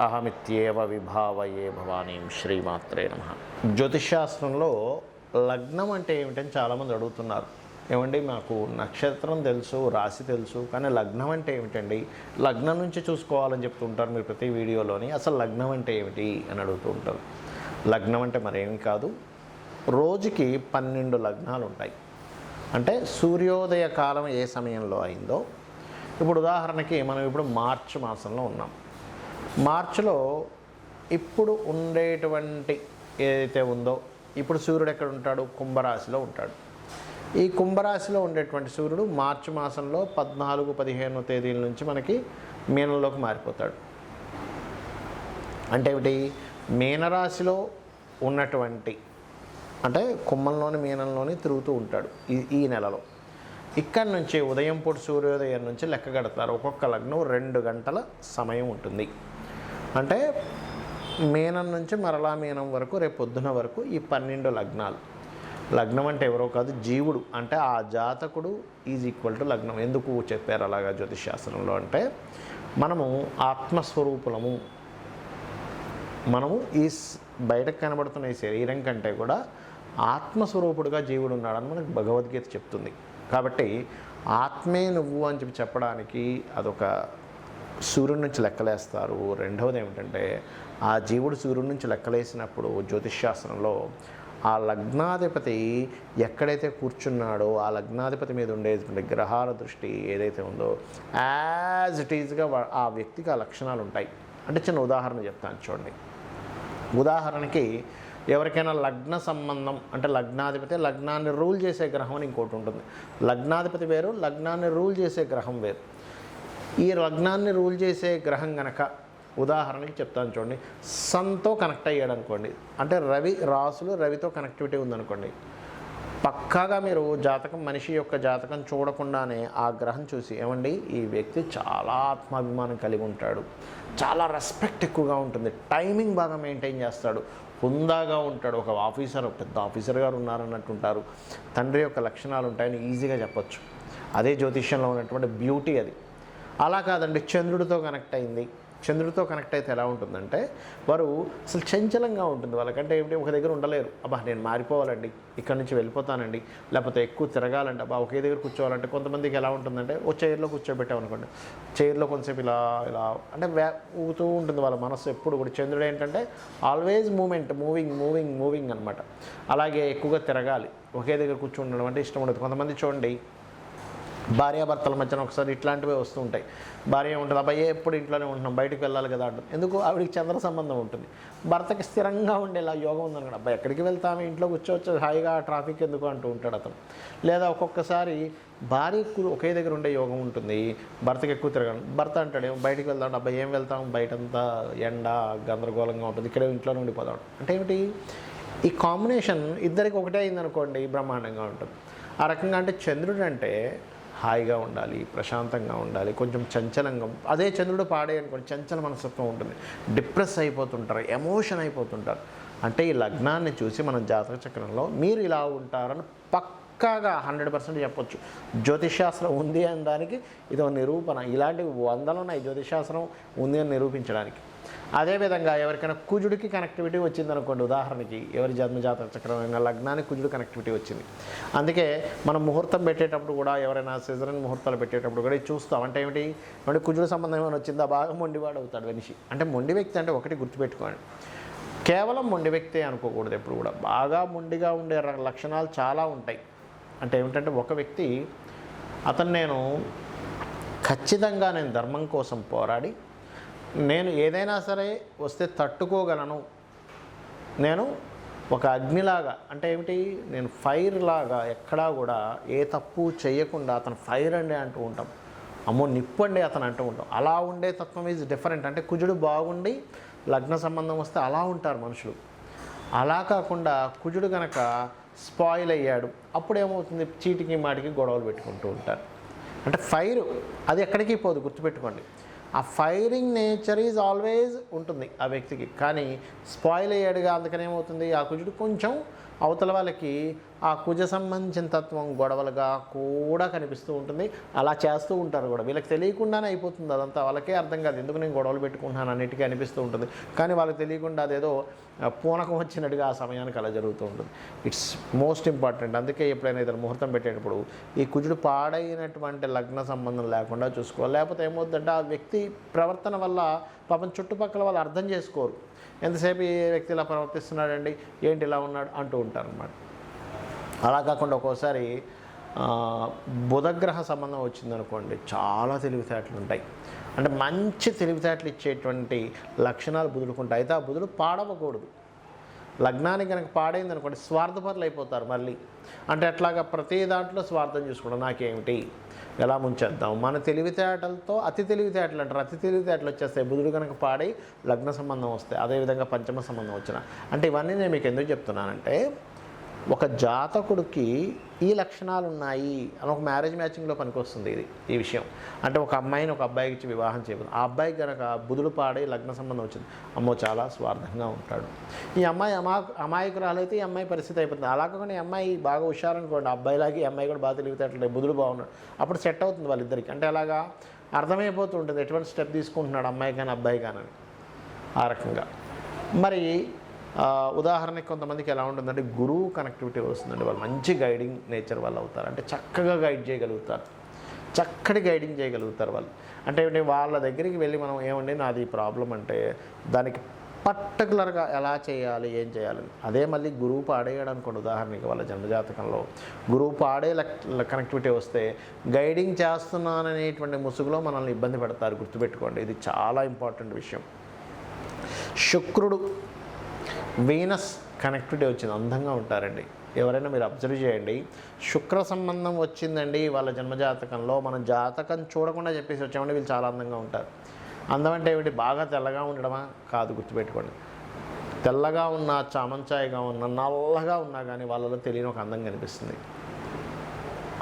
అహమిత్యేవ విభావయే భవానీం శ్రీమాత్రే నమ. జ్యోతిష్శాస్త్రంలో లగ్నం అంటే ఏమిటని చాలామంది అడుగుతున్నారు. ఏమండి మాకు నక్షత్రం తెలుసు రాశి తెలుసు కానీ లగ్నం అంటే ఏమిటండి? లగ్నం నుంచి చూసుకోవాలని చెప్తుంటారు మీరు ప్రతి వీడియోలోని. అసలు లగ్నం అంటే ఏమిటి అని అడుగుతూ ఉంటారు. లగ్నం అంటే మరేమి కాదు రోజుకి పన్నెండు లగ్నాలు ఉంటాయి. అంటే సూర్యోదయ కాలం ఏ సమయంలో అయిందో. ఇప్పుడు ఉదాహరణకి మనం ఇప్పుడు మార్చి మాసంలో ఉన్నాం. మార్చిలో ఇప్పుడు ఉండేటువంటి ఏదైతే ఉందో ఇప్పుడు సూర్యుడు ఎక్కడ ఉంటాడు? కుంభరాశిలో ఉంటాడు. ఈ కుంభరాశిలో ఉండేటువంటి సూర్యుడు మార్చి మాసంలో పద్నాలుగు పదిహేను తేదీల నుంచి మనకి మీనంలోకి మారిపోతాడు. అంటే ఏమిటి? మీనరాశిలో ఉన్నటువంటి అంటే కుంభంలోని మీనంలోని తిరుగుతూ ఉంటాడు ఈ ఈ నెలలో. ఇక్కడి నుంచి ఉదయం పూట సూర్యోదయం నుంచి లెక్క కడతారు ఒక్కొక్క లగ్నం రెండు గంటల సమయం ఉంటుంది. అంటే మీనం నుంచి మరలా మీనం వరకు రేపు పొద్దున వరకు ఈ పన్నెండు లగ్నాలు. లగ్నం అంటే ఎవరో కాదు జీవుడు. అంటే ఆ జాతకుడు ఈజ్ ఈక్వల్ టు లగ్నం. ఎందుకు చెప్పారు అలాగా జ్యోతిషాస్త్రంలో అంటే మనము ఆత్మస్వరూపులము. మనము ఈ స్- బయటకు కనబడుతున్న ఈ శరీరం కంటే కూడా ఆత్మస్వరూపుడుగా జీవుడు ఉన్నాడని మనకు భగవద్గీత చెప్తుంది. కాబట్టి ఆత్మే నువ్వు అని చెప్పి చెప్పడానికి అదొక సూర్యుడి నుంచి లెక్కలేస్తారు. రెండవది ఏమిటంటే ఆ జీవుడు సూర్యుడి నుంచి లెక్కలేసినప్పుడు జ్యోతిష్శాస్త్రంలో ఆ లగ్నాధిపతి ఎక్కడైతే కూర్చున్నాడో ఆ లగ్నాధిపతి మీద ఉండేటువంటి గ్రహాల దృష్టి ఏదైతే ఉందో యాజ్ ఇట్ ఈజ్గా ఆ వ్యక్తికి ఆ లక్షణాలు ఉంటాయి. అంటే చిన్న ఉదాహరణ చెప్తాను చూడండి. ఉదాహరణకి ఎవరికైనా లగ్న సంబంధం అంటే లగ్నాధిపతి లగ్నాన్ని రూల్ చేసే గ్రహం అని ఇంకోటి ఉంటుంది. లగ్నాధిపతి వేరు లగ్నాన్ని రూల్ చేసే గ్రహం వేరు. ఈ లగ్నాన్ని రూల్ చేసే గ్రహం గనక ఉదాహరణకి చెప్తాను చూడండి. సన్తో కనెక్ట్ అయ్యాడు అనుకోండి. అంటే రవి రాసులు రవితో కనెక్టివిటీ ఉందనుకోండి. పక్కాగా మీరు జాతకం మనిషి యొక్క జాతకం చూడకుండానే ఆ గ్రహం చూసి ఏమండి? ఈ వ్యక్తి చాలా ఆత్మాభిమానం కలిగి ఉంటాడు. చాలా రెస్పెక్ట్ ఎక్కువగా ఉంటుంది. టైమింగ్ బాగా మెయింటైన్ చేస్తాడు. హుందాగా ఉంటాడు. ఒక ఆఫీసర్ పెద్ద ఆఫీసర్ గారు ఉన్నారన్నట్టుంటారు. తండ్రి యొక్క లక్షణాలు ఉంటాయని ఈజీగా చెప్పొచ్చు. అదే జ్యోతిష్యంలో ఉన్నటువంటి బ్యూటీ అది. అలా కాదండి చంద్రుడితో కనెక్ట్ అయింది. చంద్రుడితో కనెక్ట్ అయితే ఎలా ఉంటుందంటే వారు అసలు చంచలంగా ఉంటుంది. వాళ్ళకంటే ఏమిటి? ఒక దగ్గర ఉండలేరు. అబ్బా నేను మారిపోవాలండి. ఇక్కడ నుంచి వెళ్ళిపోతానండి. లేకపోతే ఎక్కువ తిరగాలంటే అబ్బా ఒకే దగ్గర కూర్చోవాలంటే కొంతమందికి ఎలా ఉంటుందంటే ఓ చైర్లో కూర్చోబెట్టామనుకోండి. చైర్లో కొంతసేపు ఇలా ఇలా అంటే వ్యా ఊగుతూ ఉంటుంది వాళ్ళ మనసు ఎప్పుడు కూడా. చంద్రుడు ఏంటంటే always moment moving moving moving అనమాట అలాగే ఎక్కువగా తిరగాలి. ఒకే దగ్గర కూర్చుండడం అంటే ఇష్టం ఉండదు. కొంతమంది చూడండి భార్యాభర్తల మధ్యన ఒకసారి ఇట్లాంటివే వస్తూ ఉంటాయి. భార్య ఉంటుంది అబ్బాయి ఎప్పుడు ఇంట్లోనే ఉంటున్నాం బయటకు వెళ్ళాలి కదా అంటుంది. ఎందుకు? ఆవిడికి చంద్ర సంబంధం ఉంటుంది. భర్తకి స్థిరంగా ఉండేలా యోగం ఉందనుకోండి అబ్బాయి ఎక్కడికి వెళ్తాము? ఇంట్లో కూర్చోవచ్చు హాయిగా ట్రాఫిక్ ఎందుకు అంటూ ఉంటాడు అతను. లేదా ఒక్కొక్కసారి భార్యకు ఒకే దగ్గర ఉండే యోగం ఉంటుంది. భర్తకి ఎక్కువ తిరగడం. భర్త అంటాడు బయటకు వెళ్దాం అబ్బాయి ఏం వెళ్తాం? బయటంతా ఎండ గందరగోళంగా ఉంటుంది. ఇక్కడే ఇంట్లోనే ఉండిపోదాం. అంటే ఏమిటి? ఈ కాంబినేషన్ ఇద్దరికి ఒకటే అయిందనుకోండి బ్రహ్మాండంగా ఉంటుంది. ఆ రకంగా అంటే చంద్రుడు అంటే హాయిగా ఉండాలి ప్రశాంతంగా ఉండాలి కొంచెం చంచలంగా అదే చంద్రుడు పాడే అనుకోండి చంచల మనస్తత్వం ఉంటుంది. డిప్రెస్ అయిపోతుంటారు ఎమోషన్ అయిపోతుంటారు. అంటే ఈ లగ్నాన్ని చూసి మనం జాతక చక్రంలో మీరు ఇలా ఉంటారని పక్కాగా హండ్రెడ్ పర్సెంట్ చెప్పొచ్చు. జ్యోతిషాస్త్రం ఉంది అనడానికి ఇది ఒక నిరూపణ. ఇలాంటివి వందలు ఉన్నాయి జ్యోతిషాస్త్రం ఉంది అని నిరూపించడానికి. అదేవిధంగా ఎవరికైనా కుజుడికి కనెక్టివిటీ వచ్చిందనుకోండి ఉదాహరణకి ఎవరి జన్మజాతక చక్రమైన లగ్నానికి కుజుడు కనెక్టివిటీ వచ్చింది. అందుకే మనం ముహూర్తం పెట్టేటప్పుడు కూడా ఎవరైనా సిజరన్ ముహూర్తాలు పెట్టేటప్పుడు కూడా చూస్తాం. అంటే ఏమిటి? అంటే కుజుడు సంబంధం ఏమైనా వచ్చిందా? బాగా మొండివాడు అవుతాడు మనిషి. అంటే మొండి వ్యక్తి అంటే ఒకటి గుర్తుపెట్టుకోండి. కేవలం మొండి వ్యక్తే అనుకోకూడదు ఎప్పుడు కూడా. బాగా మొండిగా ఉండే లక్షణాలు చాలా ఉంటాయి. అంటే ఏమిటంటే ఒక వ్యక్తి అతను నేను ఖచ్చితంగా నేను ధర్మం కోసం పోరాడి నేను ఏదైనా సరే వస్తే తట్టుకోగలను. నేను ఒక అగ్నిలాగా అంటే ఏమిటి? నేను ఫైర్ లాగా ఎక్కడా కూడా ఏ తప్పు చేయకుండా అతను ఫైర్ అండి అంటూ ఉంటాం. అమ్మో నిప్పు అండి అతను అంటూ ఉంటాం. అలా ఉండే తత్వం ఈజ్ డిఫరెంట్ అంటే కుజుడు బాగుండి లగ్న సంబంధం వస్తే అలా ఉంటారు మనుషులు. అలా కాకుండా కుజుడు గనక స్పాయిల్ అయ్యాడు అప్పుడు ఏమవుతుంది చీటికి మాటికి గొడవలు పెట్టుకుంటూ ఉంటారు. అంటే ఫైర్ అది ఎక్కడికి పోదు గుర్తుపెట్టుకోండి. ఆ ఫైరింగ్ నేచర్ ఈజ్ ఆల్వేజ్ ఉంటుంది ఆ వ్యక్తికి. కానీ స్పాయిల్ అయ్యాడుగా అందుకనేమవుతుంది? ఆ కుజుడు కొంచెం అవతల వాళ్ళకి ఆ కుజ సంబంధించిన తత్వం గొడవలుగా కూడా కనిపిస్తూ ఉంటుంది. అలా చేస్తూ ఉంటారు కూడా. వీళ్ళకి తెలియకుండానే అయిపోతుంది అదంతా. వాళ్ళకే అర్థం కాదు ఎందుకు నేను గొడవలు పెట్టుకుంటున్నాను అన్నిటికీ అనిపిస్తూ ఉంటుంది. కానీ వాళ్ళకి తెలియకుండా అదేదో పూనకం వచ్చినట్టుగా ఆ సమయానికి అలా జరుగుతూ ఉంటుంది. ఇట్స్ మోస్ట్ ఇంపార్టెంట్ అందుకే ఎప్పుడైనా ఇతను ముహూర్తం పెట్టేటప్పుడు ఈ కుజుడు పాడైనటువంటి లగ్న సంబంధం లేకుండా చూసుకోవాలి. లేకపోతే ఏమవుతుందంటే ఆ వ్యక్తి ప్రవర్తన వల్ల పాపం చుట్టుపక్కల వాళ్ళు అర్థం చేసుకోరు. ఎంతసేపు ఈ వ్యక్తి ఇలా ప్రవర్తిస్తున్నాడండి? ఏంటి ఇలా ఉన్నాడు? అంటూ ఉంటారు అన్నమాట అలా కాకుండా ఒక్కోసారి బుధగ్రహ సంబంధం వచ్చిందనుకోండి చాలా తెలివితేటలు ఉంటాయి. అంటే మంచి తెలివితేటలు ఇచ్చేటువంటి లక్షణాలు బుధుడుకుంటాయి అయితే ఆ బుధుడు పాడవకూడదు. లగ్నానికి కనుక పాడైంది అనుకోండి స్వార్థపరులు అయిపోతారు మళ్ళీ. అంటే అట్లాగా ప్రతి దాంట్లో స్వార్థం చూసుకోవడం నాకేమిటి? ఎలా ముంచేద్దాం? మన తెలివితేటలతో అతి తెలివితేటలు అంటారు. అతి తెలివితేటలు వచ్చేస్తాయి. బుధుడు కనుక పాడై లగ్న సంబంధం వస్తాయి అదేవిధంగా పంచమ సంబంధం వచ్చిన. అంటే ఇవన్నీ నేను మీకు ఎందుకు చెప్తున్నానంటే ఒక జాతకుడికి ఈ లక్షణాలు ఉన్నాయి అని ఒక మ్యారేజ్ మ్యాచింగ్లో పనికొస్తుంది ఇది ఈ విషయం. అంటే ఒక అమ్మాయిని ఒక అబ్బాయికి ఇచ్చి వివాహం చేయబోతుంది ఆ అబ్బాయికి కనుక బుధుడు పాడై లగ్న సంబంధం వచ్చింది అమ్మో చాలా స్వార్థంగా ఉంటాడు. ఈ అమ్మాయి అమా అమాయకురాలైతే ఈ అమ్మాయి పరిస్థితి అయిపోతుంది. అలా కాకుండా ఈ అమ్మాయి బాగా హుషారనుకోండి అబ్బాయిలాగే ఈ అమ్మాయి కూడా బాగా తెలివితేటలు బుధుడు బాగున్నాడు. అప్పుడు సెట్ అవుతుంది వాళ్ళిద్దరికి. అంటే అలాగా అర్థమైపోతుంటుంది ఎటువంటి స్టెప్ తీసుకుంటున్నాడు అమ్మాయి కానీ అబ్బాయి కానీ ఆ రకంగా. మరి ఉదాహరణకి కొంతమందికి ఎలా ఉంటుందంటే గురువు కనెక్టివిటీ వస్తుందండి. వాళ్ళు మంచి గైడింగ్ నేచర్ వాళ్ళు అవుతారు. అంటే చక్కగా గైడ్ చేయగలుగుతారు. చక్కటి గైడింగ్ చేయగలుగుతారు వాళ్ళు. అంటే వాళ్ళ దగ్గరికి వెళ్ళి మనం ఏమండి నాది ప్రాబ్లం అంటే దానికి పర్టికులర్గా ఎలా చేయాలి ఏం చేయాలి? అదే మళ్ళీ గురువు పాడేయడం అనుకోండి. ఉదాహరణకి వాళ్ళ జన్మజాతకంలో గురువు పాడే కనెక్టివిటీ వస్తే గైడింగ్ చేస్తున్నాననేటువంటి ముసుగులో మనల్ని ఇబ్బంది పెడతారు. గుర్తుపెట్టుకోండి. ఇది చాలా ఇంపార్టెంట్ విషయం. శుక్రుడు వీనస్ కనెక్టివిటీ వచ్చింది అందంగా ఉంటారండి. ఎవరైనా మీరు అబ్జర్వ్ చేయండి. శుక్ర సంబంధం వచ్చిందండి వాళ్ళ జన్మజాతకంలో. మనం జాతకం చూడకుండా చెప్పేసి వచ్చామంటే వీళ్ళు చాలా అందంగా ఉంటారు. అందం అంటే ఏమిటి? బాగా తెల్లగా ఉండడమా? కాదు గుర్తుపెట్టుకోండి. తెల్లగా ఉన్న చామంచాయిగా ఉన్న నల్లగా ఉన్నా కానీ వాళ్ళలో తెలియని ఒక అందం కనిపిస్తుంది.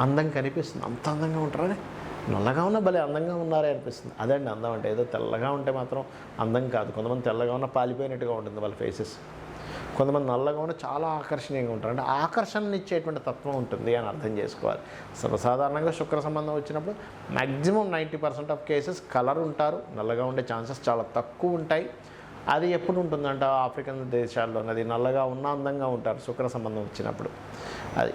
అందం కనిపిస్తుంది. అంత అందంగా ఉంటారని నల్లగా ఉన్న భలే అందంగా ఉన్నారే అనిపిస్తుంది. అదండి అందం అంటే. ఏదో తెల్లగా ఉంటే మాత్రం అందం కాదు. కొంతమంది తెల్లగా ఉన్న పాలిపోయినట్టుగా ఉంటుంది వాళ్ళ ఫేసెస్. కొంతమంది నల్లగా ఉన్న చాలా ఆకర్షణీయంగా ఉంటారు. అంటే ఆకర్షణ ఇచ్చేటువంటి తత్వం ఉంటుంది అని అర్థం చేసుకోవాలి. సర్వసాధారణంగా శుక్ర సంబంధం వచ్చినప్పుడు maximum ninety percent of cases colour ఉంటారు. నల్లగా ఉండే ఛాన్సెస్ చాలా తక్కువ ఉంటాయి. అది ఎప్పుడు ఉంటుందంట? ఆఫ్రికన్ దేశాల్లో. అది నల్లగా ఉన్న అందంగా ఉంటారు శుక్ర సంబంధం వచ్చినప్పుడు. అది.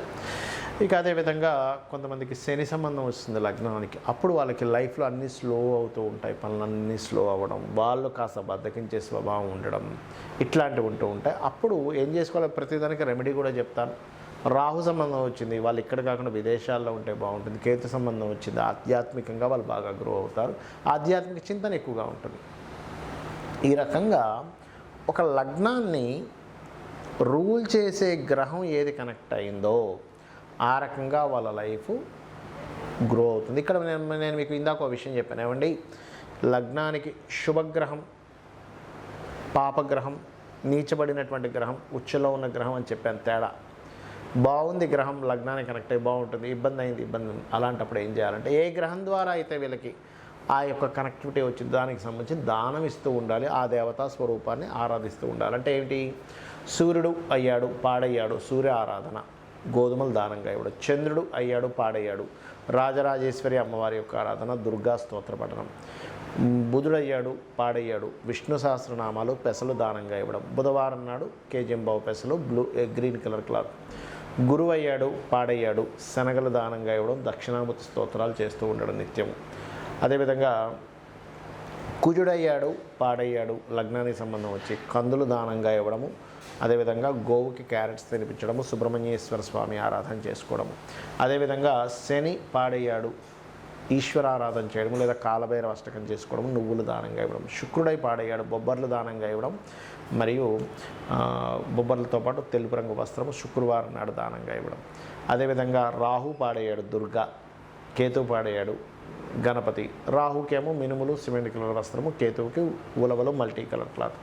ఇక అదేవిధంగా కొంతమందికి శని సంబంధం వస్తుంది లగ్నానికి. అప్పుడు వాళ్ళకి లైఫ్లో అన్నీ స్లో అవుతూ ఉంటాయి పనులన్నీ స్లో అవ్వడం వాళ్ళు కాస్త బద్దకించే స్వభావం ఉండడం ఇట్లాంటివి ఉంటూ ఉంటాయి. అప్పుడు ఏం చేసుకోవాలి? ప్రతిదానికి రెమెడీ కూడా చెప్తాను. రాహు సంబంధం వచ్చింది వాళ్ళు ఇక్కడ కాకుండా విదేశాల్లో ఉంటే బాగుంటుంది. కేతు సంబంధం వచ్చింది ఆధ్యాత్మికంగా వాళ్ళు బాగా గ్రో అవుతారు. ఆధ్యాత్మిక చింతన ఎక్కువగా ఉంటుంది. ఈ రకంగా ఒక లగ్నాన్ని రూల్ చేసే గ్రహం ఏది కనెక్ట్ అయిందో ఆ రకంగా వాళ్ళ లైఫ్ గ్రో అవుతుంది. ఇక్కడ నేను నేను మీకు ఇందాక ఒక విషయం చెప్పాను. ఏమండి? లగ్నానికి శుభగ్రహం పాపగ్రహం నీచబడినటువంటి గ్రహం ఉచ్చలో ఉన్న గ్రహం అని చెప్పాను తేడా. బాగుంది గ్రహం లగ్నానికి కనెక్ట్ అయ్యి బాగుంటుంది. ఇబ్బంది అయింది ఇబ్బంది ఉంది అలాంటప్పుడు ఏం చేయాలంటే ఏ గ్రహం ద్వారా అయితే వీళ్ళకి ఆ యొక్క కనెక్టివిటీ వచ్చింది దానికి సంబంధించి దానం ఇస్తూ ఉండాలి. ఆ దేవతా స్వరూపాన్ని ఆరాధిస్తూ ఉండాలి. అంటే ఏమిటి సూర్యుడు అయ్యాడు పాడయ్యాడు. సూర్య ఆరాధన. గోధుమలు దానంగా ఇవ్వడం. చంద్రుడు అయ్యాడు పాడయ్యాడు. రాజరాజేశ్వరి అమ్మవారి యొక్క ఆరాధన దుర్గా స్తోత్ర పఠనం. బుధుడయ్యాడు పాడయ్యాడు. విష్ణు సహస్రనామాలు పెసలు దానంగా ఇవ్వడం. బుధవారం నాడు కేజీఎంబావు పెసలు బ్లూ గ్రీన్ కలర్ క్లాత్. గురువు అయ్యాడు పాడయ్యాడు. శనగలు దానంగా ఇవ్వడం దక్షిణామూర్తి స్తోత్రాలు చేస్తూ ఉండడం నిత్యం. అదేవిధంగా కుజుడయ్యాడు పాడయ్యాడు. లగ్నానికి సంబంధం వచ్చి కందులు దానంగా ఇవ్వడము అదేవిధంగా గోవుకి క్యారెట్స్ తినిపించడము సుబ్రహ్మణ్యేశ్వర స్వామి ఆరాధన చేసుకోవడము. అదేవిధంగా శని పాడయ్యాడు ఈశ్వర ఆరాధన చేయడం లేదా కాలభైరవ అష్టకం చేసుకోవడం నువ్వులు దానంగా ఇవ్వడం శుక్రుడై పాడయ్యాడు బొబ్బర్లు దానంగా ఇవ్వడం మరియు బొబ్బర్లతో పాటు తెలుపు రంగు వస్త్రము శుక్రవారం నాడు దానంగా ఇవ్వడం. అదేవిధంగా రాహు పాడయ్యాడు దుర్గా కేతు పాడయ్యాడు గణపతి. రాహుకేమో మినుములు సిమెంట్ కలర్ వస్త్రము కేతువుకి ఉలవలు మల్టీ కలర్ క్లాత్.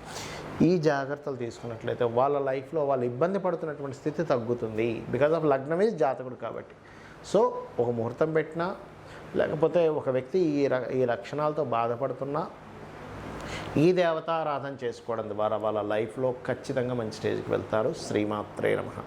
ఈ జాగ్రత్తలు తీసుకున్నట్లయితే వాళ్ళ లైఫ్లో వాళ్ళు ఇబ్బంది పడుతున్నటువంటి స్థితి తగ్గుతుంది బికాజ్ ఆఫ్ లగ్నమే జాతకుడు కాబట్టి. సో ఒక ముహూర్తం పెట్టినా లేకపోతే ఒక వ్యక్తి ఈ ర ఈ లక్షణాలతో బాధపడుతున్నా ఈ దేవతారాధన చేసుకోవడం ద్వారా వాళ్ళ లైఫ్లో ఖచ్చితంగా మంచి స్టేజ్కి వెళ్తారు. శ్రీమాత్రే నమ.